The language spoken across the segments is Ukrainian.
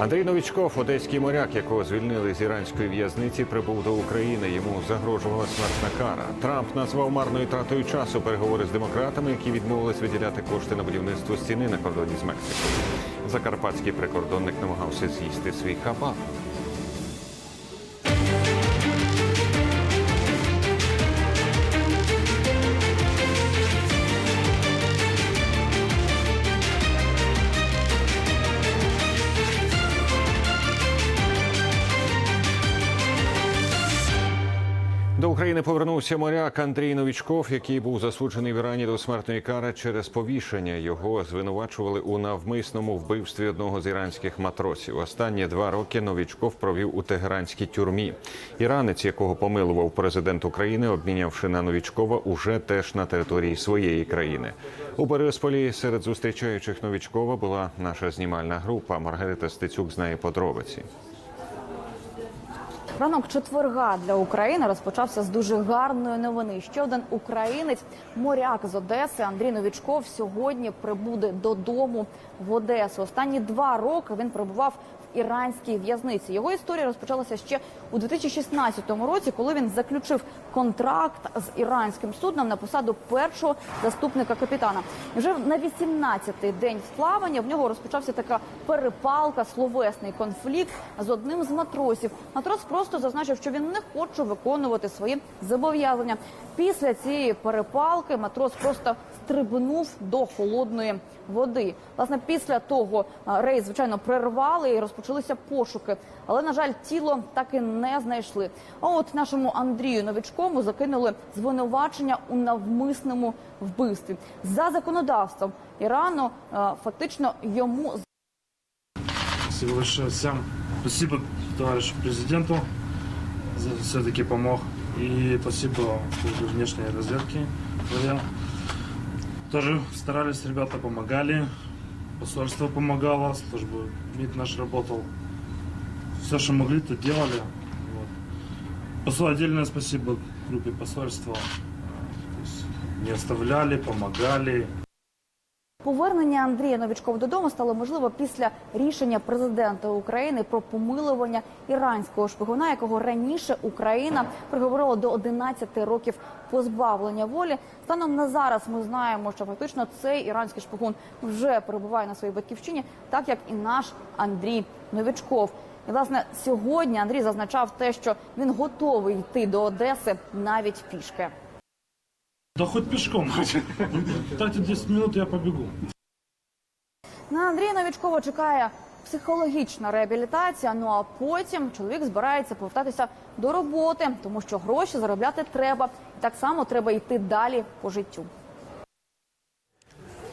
Андрій Новічков, одеський моряк, якого звільнили з іранської в'язниці, прибув до України. Йому загрожувала смертна кара. Трамп назвав марною тратою часу переговори з демократами, які відмовились виділяти кошти на будівництво стіни на кордоні з Мексикою. Закарпатський прикордонник намагався з'їсти свій хабар. До України повернувся моряк Андрій Новічков, який був засуджений в Ірані до смертної кари через повішення. Його звинувачували у навмисному вбивстві одного з іранських матросів. Останні два роки Новічков провів у тегеранській тюрмі. Іранець, якого помилував президент України, обмінявши на Новічкова, уже теж на території своєї країни. У Борисполі серед зустрічаючих Новічкова була наша знімальна група. Маргарита Стецюк знає подробиці. Ранок четверга для України розпочався з дуже гарної новини. Ще один українець, моряк з Одеси Андрій Новічков, сьогодні прибуде додому в Одесу. Останні два роки він перебував іранській в'язниці. Його історія розпочалася ще у 2016 році, коли він заключив контракт з іранським судном на посаду першого заступника капітана. Вже на 18-й день плавання в нього розпочався така перепалка, словесний конфлікт з одним з матросів. Матрос просто зазначив, що він не хоче виконувати свої зобов'язання. Після цієї перепалки матрос просто стрибнув до холодної води. Власне, після того рейс звичайно прервали і розпочалися пошуки. Але на жаль, тіло так і не знайшли. А от нашому Андрію Новічкому закинули звинувачення у навмисному вбивстві за законодавством Ірану. Фактично йому. Спасибо товарищу президенту за все-таки помог. И спасибо службе внешней разведки. Тоже старались, ребята помогали. Посольство помогало, служба МИД наш работал. Все, что могли, то делали. Вот. Посол отдельное спасибо группе посольства. Не оставляли, помогали. Повернення Андрія Новічкова додому стало можливо після рішення президента України про помилування іранського шпигуна, якого раніше Україна приговорила до 11 років позбавлення волі. Станом на зараз ми знаємо, що фактично цей іранський шпигун вже перебуває на своїй батьківщині, так як і наш Андрій Новічков. І власне сьогодні Андрій зазначав те, що він готовий йти до Одеси навіть пішки. Да хоть пешком. Дайте 10 минут, я побегу. На Андрія Новічкова чекає психологічна реабілітація. Ну а потім чоловік збирається повертатися до роботи, тому що гроші заробляти треба. Так само треба йти далі по життю.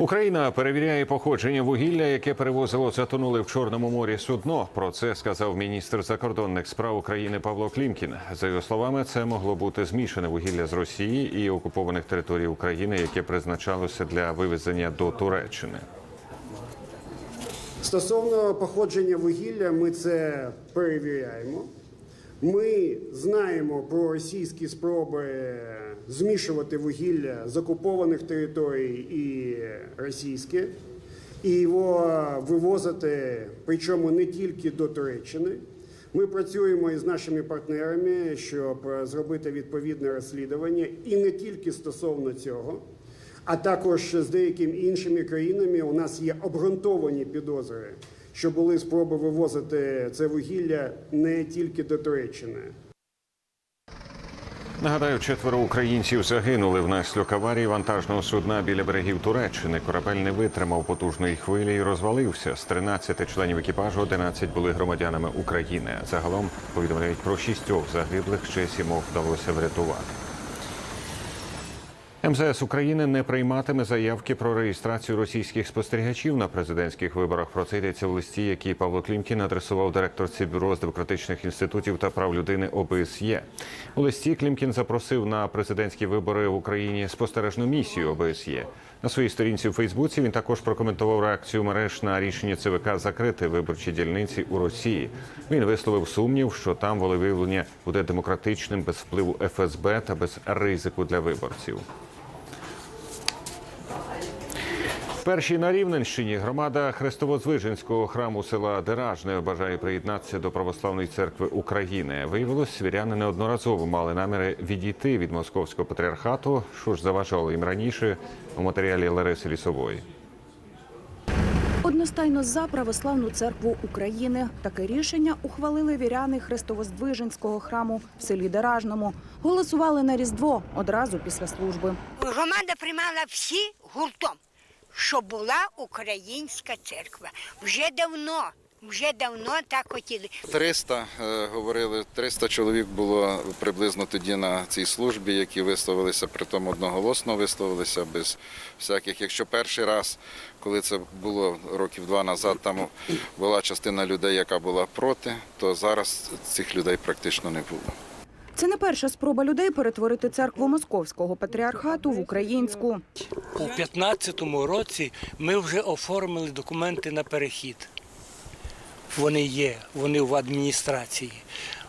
Україна перевіряє походження вугілля, яке перевозило затонули в Чорному морі судно. Про це сказав міністр закордонних справ України Павло Клімкін. За його словами, це могло бути змішане вугілля з Росії і окупованих територій України, яке призначалося для вивезення до Туреччини. Стосовно походження вугілля, ми це перевіряємо. Ми знаємо про російські спроби змішувати вугілля з окупованих територій і російське, і його вивозити, причому не тільки до Туреччини. Ми працюємо із нашими партнерами, щоб зробити відповідне розслідування, і не тільки стосовно цього. А також з деякими іншими країнами у нас є обґрунтовані підозри, що були спроби вивозити це вугілля не тільки до Туреччини. Нагадаю, четверо українців загинули внаслідок аварії вантажного судна біля берегів Туреччини. Корабель не витримав потужної хвилі і розвалився. З 13 членів екіпажу 11 були громадянами України. Загалом повідомляють про шістьох загиблих, ще сімох вдалося врятувати. МЗС України не прийматиме заявки про реєстрацію російських спостерігачів на президентських виборах. Про це йдеться в листі, який Павло Клімкін адресував директорці бюро з демократичних інститутів та прав людини ОБСЄ. У листі Клімкін запросив на президентські вибори в Україні спостережну місію ОБСЄ. На своїй сторінці у Фейсбуці він також прокоментував реакцію мереж на рішення ЦВК закрити виборчі дільниці у Росії. Він висловив сумнів, що там волевиявлення буде демократичним без впливу ФСБ та без ризику для виборців. Перші на Рівненщині громада Хрестовозвиженського храму села Деражне бажає приєднатися до православної церкви України. Виявилось, свіряни неодноразово мали наміри відійти від московського патріархату, що ж заважало їм раніше у матеріалі Лариси Лісової. Одностайно за православну церкву України таке рішення ухвалили віряни Христовоздвиженського храму в селі Деражному. Голосували на Різдво одразу після служби. Громада приймала всі гуртом, що була українська церква. Вже давно, вже давно так хотіли. 300, е, говорили, 300 чоловік було приблизно тоді на цій службі, які висловилися, притом одноголосно висловилися без всяких. Якщо перший раз, коли це було років два назад, там була частина людей, яка була проти, то зараз цих людей практично не було. Це не перша спроба людей перетворити церкву московського патріархату в українську. У 15-му році ми вже оформили документи на перехід. Вони є, вони в адміністрації.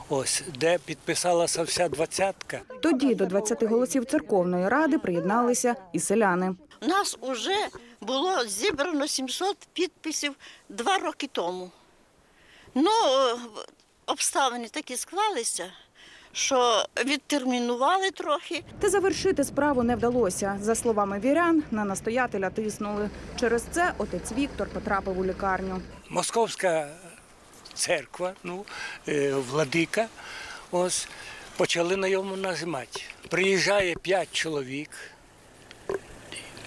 Ось, де підписалася вся двадцятка. Тоді до 20 голосів церковної ради приєдналися і селяни. У нас вже було зібрано 700 підписів два роки тому. Ну, е, обставини такі склалися, що відтермінували трохи. Та завершити справу не вдалося. За словами вірян, на настоятеля тиснули. Через це отець Віктор потрапив у лікарню. Московська церква, ну, е, владика, ось, почали на йому нажимати. Приїжджає п'ять чоловік,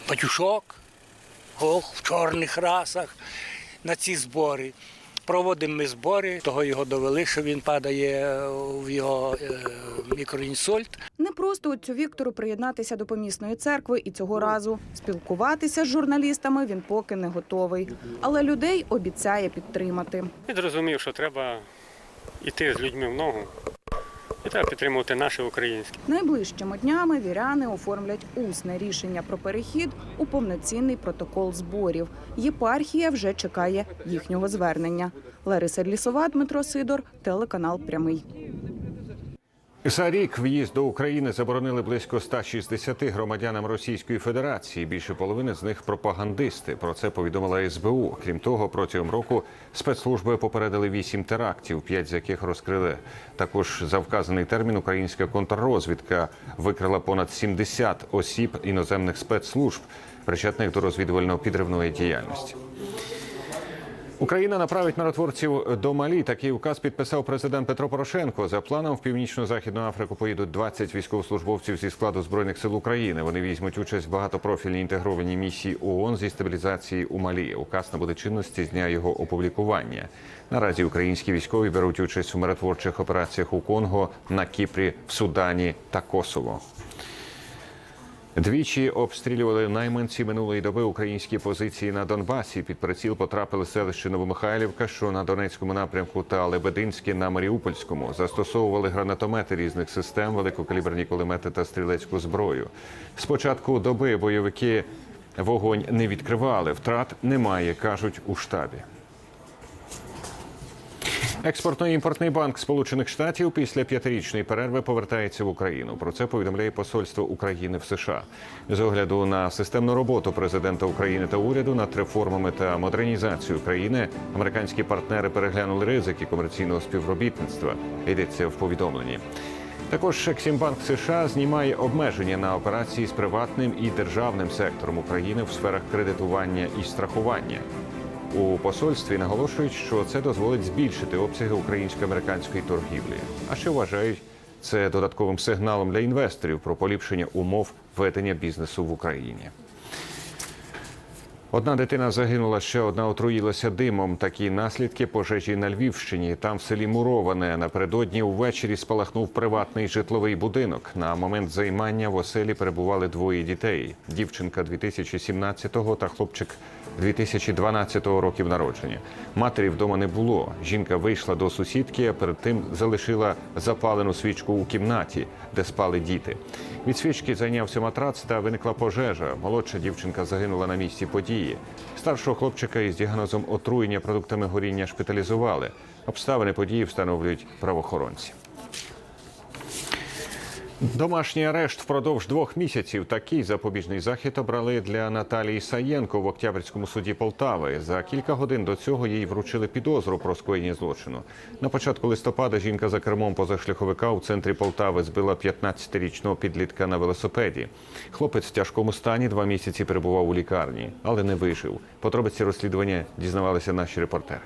батюшок, ох, в чорних расах на ці збори. Проводимо ми збори, того його довели, що він падає в його е, мікроінсульт. Не просто отцю Віктору приєднатися до помісної церкви і цього разу спілкуватися з журналістами він поки не готовий, але людей обіцяє підтримати. Я зрозумів, що треба йти з людьми в ногу і треба підтримувати наше українське. Найближчими днями віряни оформлять усне рішення про перехід у повноцінний протокол зборів. Єпархія вже чекає їхнього звернення. Лариса Лісова, Дмитро Сидор, телеканал Прямий. За рік в'їзд до України заборонили близько 160 громадянам Російської Федерації. Більше половини з них пропагандисти. Про це повідомила СБУ. Крім того, протягом року спецслужби попередили вісім терактів, п'ять з яких розкрили. Також за вказаний термін українська контррозвідка викрила понад 70 осіб іноземних спецслужб, причетних до розвідувально-підривної діяльності. Україна направить миротворців до Малі. Такий указ підписав президент Петро Порошенко. За планом в північно-західну Африку поїдуть 20 військовослужбовців зі складу збройних сил України. Вони візьмуть участь в багатопрофільній інтегрованій місії ООН зі стабілізації у Малі. Указ набуде чинності з дня його опублікування. Наразі українські військові беруть участь у миротворчих операціях у Конго, на Кіпрі, в Судані та Косово. Двічі обстрілювали найманці минулої доби українські позиції на Донбасі. Під приціл потрапили селище Новомихайлівка, що на Донецькому напрямку, та Лебединське на Маріупольському. Застосовували гранатомети різних систем, великокаліберні кулемети та стрілецьку зброю. З початку доби бойовики вогонь не відкривали. Втрат немає, кажуть у штабі. Експортно-імпортний банк Сполучених Штатів після п'ятирічної перерви повертається в Україну. Про це повідомляє посольство України в США. З огляду на системну роботу президента України та уряду над реформами та модернізацією країни американські партнери переглянули ризики комерційного співробітництва. Йдеться в повідомленні. Також Ексімбанк США знімає обмеження на операції з приватним і державним сектором України в сферах кредитування і страхування. У посольстві наголошують, що це дозволить збільшити обсяги українсько-американської торгівлі. А ще вважають це додатковим сигналом для інвесторів про поліпшення умов ведення бізнесу в Україні. Одна дитина загинула, ще одна отруїлася димом. Такі наслідки пожежі на Львівщині. Там в селі Муроване напередодні увечері спалахнув приватний житловий будинок. На момент займання в оселі перебували двоє дітей: дівчинка 2017-го та хлопчик 2012 років народження. Матері вдома не було. Жінка вийшла до сусідки, а перед тим залишила запалену свічку у кімнаті, де спали діти. Від свічки зайнявся матрац та виникла пожежа. Молодша дівчинка загинула на місці події. Старшого хлопчика із діагнозом отруєння продуктами горіння шпиталізували. Обставини події встановлюють правоохоронці. Домашній арешт впродовж двох місяців. Такий запобіжний захід обрали для Наталії Саєнко в Октябрьському суді Полтави. За кілька годин до цього їй вручили підозру про скоєння злочину. На початку листопада жінка за кермом позашляховика у центрі Полтави збила 15-річного підлітка на велосипеді. Хлопець в тяжкому стані два місяці перебував у лікарні, але не вижив. Подробиці розслідування дізнавалися наші репортери.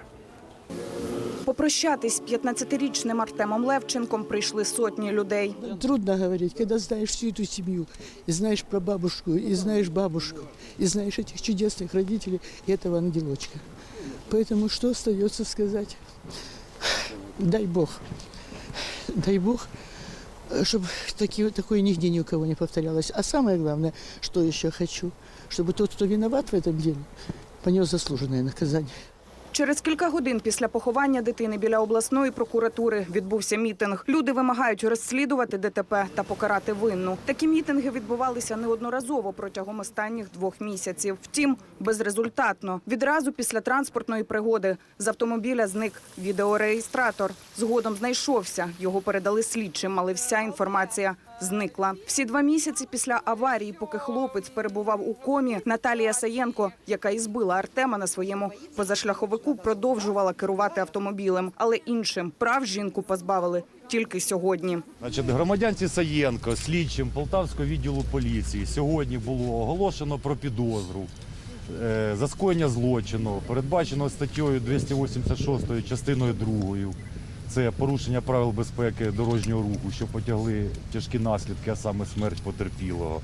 Попрощатись з 15-річним Артемом Левченком прийшли сотні людей. Трудно говорить, когда знаешь всю эту семью, и знаешь про бабушку, и знаешь бабушку, и знаешь этих чудесных родителей и этого ангелочка. Поэтому что остается сказать? Дай Бог, дай Бог, чтобы такое нигде ни у кого не повторялось. А самое главное, что еще хочу, чтобы тот, кто виноват в этом деле, понес заслуженное наказание. Через кілька годин після поховання дитини біля обласної прокуратури відбувся мітинг. Люди вимагають розслідувати ДТП та покарати винну. Такі мітинги відбувалися неодноразово протягом останніх двох місяців. Втім, безрезультатно. Відразу після транспортної пригоди з автомобіля зник відеореєстратор. Згодом знайшовся. Його передали слідчим, але вся інформація зникла. Всі два місяці після аварії, поки хлопець перебував у комі, Наталія Саєнко, яка і збила Артема на своєму позашляховику, продовжувала керувати автомобілем, але іншим прав жінку позбавили тільки сьогодні. Значить, громадянці Саєнко, слідчим Полтавського відділу поліції, сьогодні було оголошено про підозру е, за скоєння злочину, передбачено статтею 286 частиною 2. Це порушення правил безпеки дорожнього руху, що потягли тяжкі наслідки, а саме смерть потерпілого.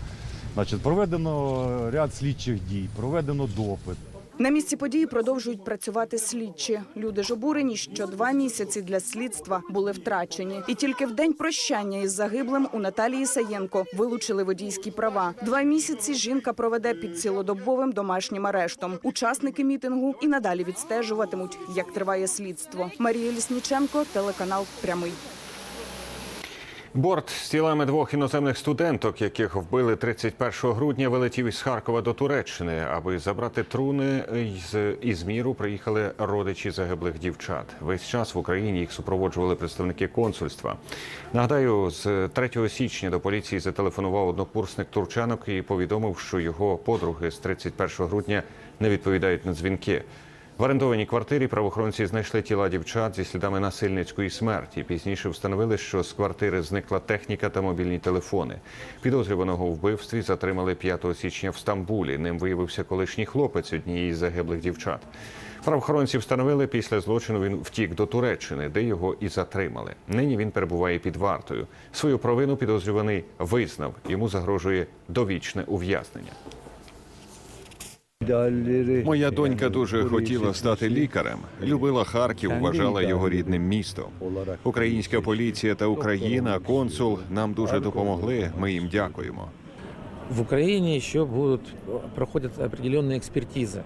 Значить, проведено ряд слідчих дій, проведено допит. На місці події продовжують працювати слідчі. Люди ж обурені, що два місяці для слідства були втрачені. І тільки в день прощання із загиблим у Наталії Саєнко вилучили водійські права. Два місяці жінка проведе під цілодобовим домашнім арештом. Учасники мітингу і надалі відстежуватимуть, як триває слідство. Марія Лісніченко, телеканал Прямий. Борт з тілами двох іноземних студенток, яких вбили 31 грудня, вилетів із Харкова до Туреччини. Аби забрати труни з Ізміру, приїхали родичі загиблих дівчат. Весь час в Україні їх супроводжували представники консульства. Нагадаю, з 3 січня до поліції зателефонував однокурсник турчанок і повідомив, що його подруги з 31 грудня не відповідають на дзвінки. В орендованій квартирі правоохоронці знайшли тіла дівчат зі слідами насильницької смерті. Пізніше встановили, що з квартири зникла техніка та мобільні телефони. Підозрюваного у вбивстві затримали 5 січня в Стамбулі. Ним виявився колишній хлопець однієї з загиблих дівчат. Правоохоронці встановили, після злочину він втік до Туреччини, де його і затримали. Нині він перебуває під вартою. Свою провину підозрюваний визнав. Йому загрожує довічне ув'язнення. Моя донька дуже хотіла стати лікарем. Любила Харків, вважала його рідним містом. Українська поліція та Україна, консул нам дуже допомогли. Ми їм дякуємо. В Украине еще будут, проходят определенные экспертизы.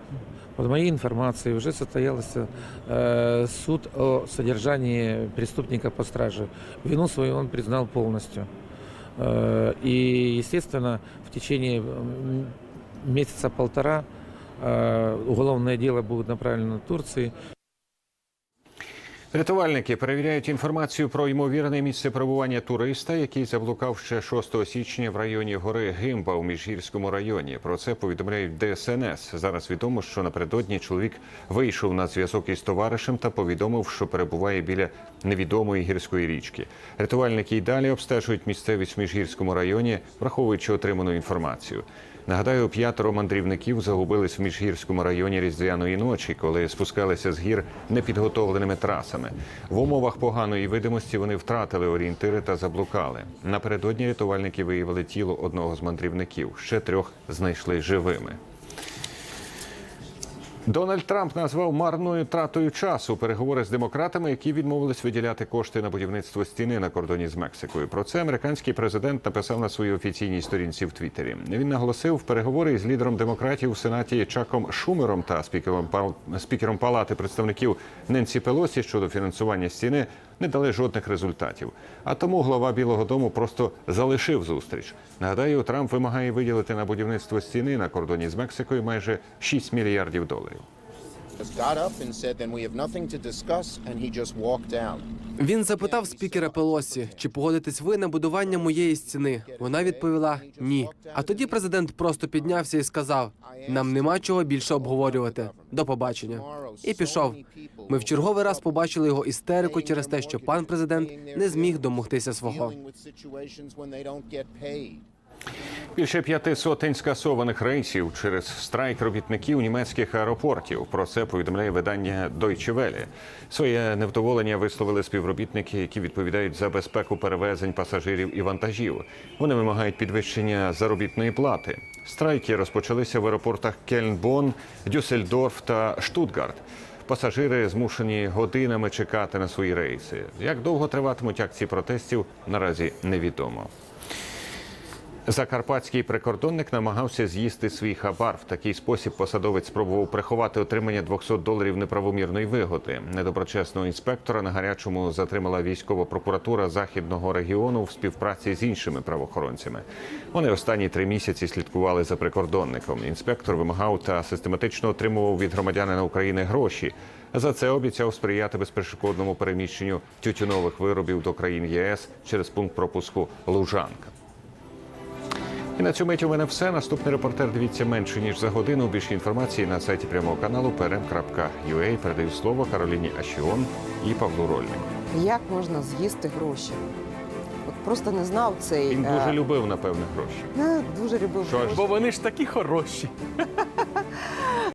По моей информации, уже состоялся э, суд о содержании преступника по страже. Вину свою он признал полностью. Э, и, естественно, в течение м, месяца-полтора э, діло буде направлено Турції. Рятувальники перевіряють інформацію про ймовірне місце перебування туриста, який заблукав ще 6 січня в районі гори Гимба у Міжгірському районі. Про це повідомляють ДСНС. Зараз відомо, що напередодні чоловік вийшов на зв'язок із товаришем та повідомив, що перебуває біля невідомої гірської річки. Рятувальники й далі обстежують місцевість в Міжгірському районі, враховуючи отриману інформацію. Нагадаю, п'ятеро мандрівників загубились в міжгірському районі різдвяної ночі, коли спускалися з гір непідготовленими трасами. В умовах поганої видимості вони втратили орієнтири та заблукали. Напередодні рятувальники виявили тіло одного з мандрівників. Ще трьох знайшли живими. Дональд Трамп назвав марною тратою часу переговори з демократами, які відмовились виділяти кошти на будівництво стіни на кордоні з Мексикою. Про це американський президент написав на своїй офіційній сторінці в Твіттері. Він наголосив переговори з лідером демократів у сенаті Чаком Шумером та спікером спікером Палати представників Ненсі Пелосі щодо фінансування стіни не дали жодних результатів. А тому глава Білого Дому просто залишив зустріч. Нагадаю, Трамп вимагає виділити на будівництво стіни на кордоні з Мексикою майже 6 мільярдів доларів. Він запитав спікера Пелосі, чи погодитесь ви на будування моєї стіни. Вона відповіла ні. А тоді президент просто піднявся і сказав: нам нема чого більше обговорювати. До побачення. І пішов. Ми в черговий раз побачили його істерику через те, що пан президент не зміг домогтися свого. Більше п'яти сотень скасованих рейсів через страйк робітників німецьких аеропортів. Про це повідомляє видання Deutsche Welle. Своє невдоволення висловили співробітники, які відповідають за безпеку перевезень пасажирів і вантажів. Вони вимагають підвищення заробітної плати. Страйки розпочалися в аеропортах Кельн-Бонн, Дюссельдорф та Штутгарт. Пасажири змушені годинами чекати на свої рейси. Як довго триватимуть акції протестів, наразі невідомо. Закарпатський прикордонник намагався з'їсти свій хабар. В такий спосіб посадовець спробував приховати отримання 200 доларів неправомірної вигоди. Недоброчесного інспектора на гарячому затримала військова прокуратура західного регіону в співпраці з іншими правоохоронцями. Вони останні три місяці слідкували за прикордонником. Інспектор вимагав та систематично отримував від громадянина України гроші. За це обіцяв сприяти безперешкодному переміщенню тютюнових виробів до країн ЄС через пункт пропуску Лужанка. І на цьому у мене все. Наступний репортер дивіться менше ніж за годину. Більше інформації на сайті прямого каналу prm.ua. Передаю слово Кароліні Ашіон і Павлу Рольнику. Як можна з'їсти гроші? От просто не знав цей. Він е, дуже любив, напевне, гроші. е, дуже любив Що гроші. Бо вони ж такі хороші.